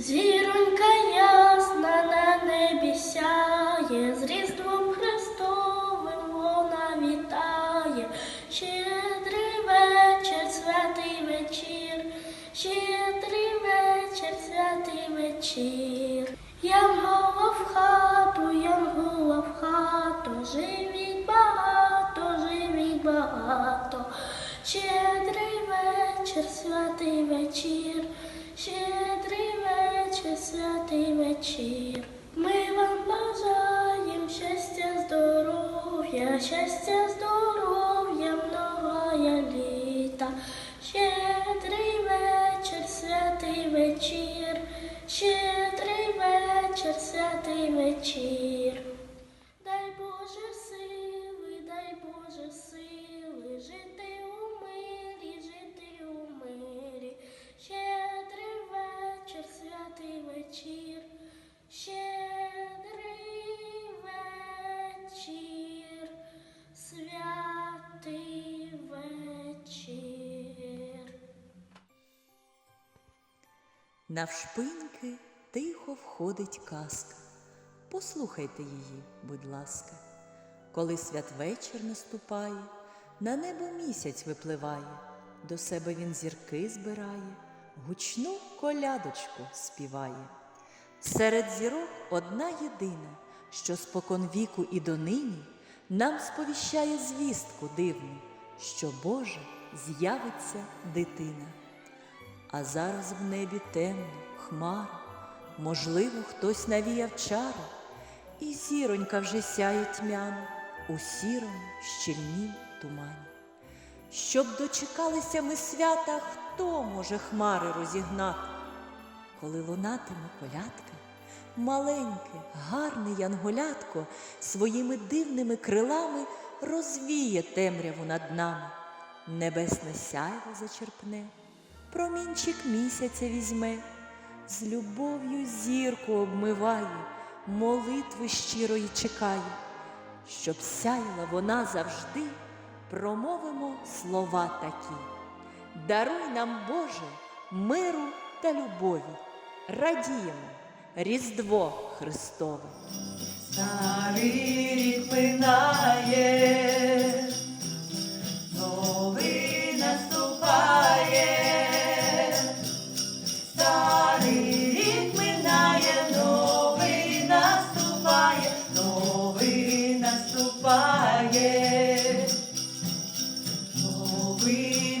Зіронька ясна на небі сяє, з Різдвом Христовим вона вітає. Щедрий вечір, святий вечір, щедрий вечір, святий вечір. Янгола в хату, янгола в хату, живіть багато, живіть багато. Щедрий вечір, святий вечір, щедрий вечір, святий вечір. Ми вам бажаємо щастя, здоров'я, щастя, здоров'я, многая літа. Щедрий вечір, святий вечір, щедрий вечір, святий вечір. Навшпиньки тихо входить казка. Послухайте її, будь ласка. Коли святвечір наступає, на небо місяць випливає, до себе він зірки збирає, гучну колядочку співає. Серед зірок одна єдина, що спокон віку і донині нам сповіщає звістку дивну, що Боже з'явиться дитина. А зараз в небі темно, хмара, можливо, хтось навіяв чару, і зіронька вже сяє тьмяно у сірому щільнім тумані. Щоб дочекалися ми свята, хто може хмари розігнати? Коли лунатиме колядка, маленьке, гарне янголятко своїми дивними крилами розвіє темряву над нами, небесне сяйво зачерпне, промінчик місяця візьме, з любов'ю зірку обмиває, молитви щирої чекає, щоб сяяла вона завжди, промовимо слова такі. Даруй нам, Боже, миру та любові, радіємо Різдво Христове. Старий рік минає,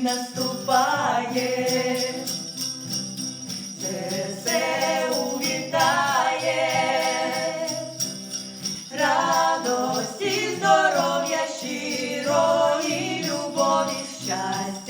наступає. Це все увітає, радості, здоров'я, щирої любові, щастя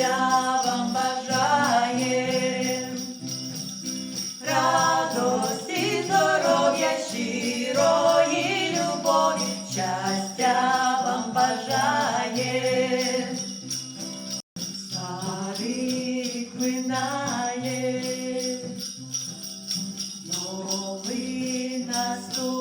las luces.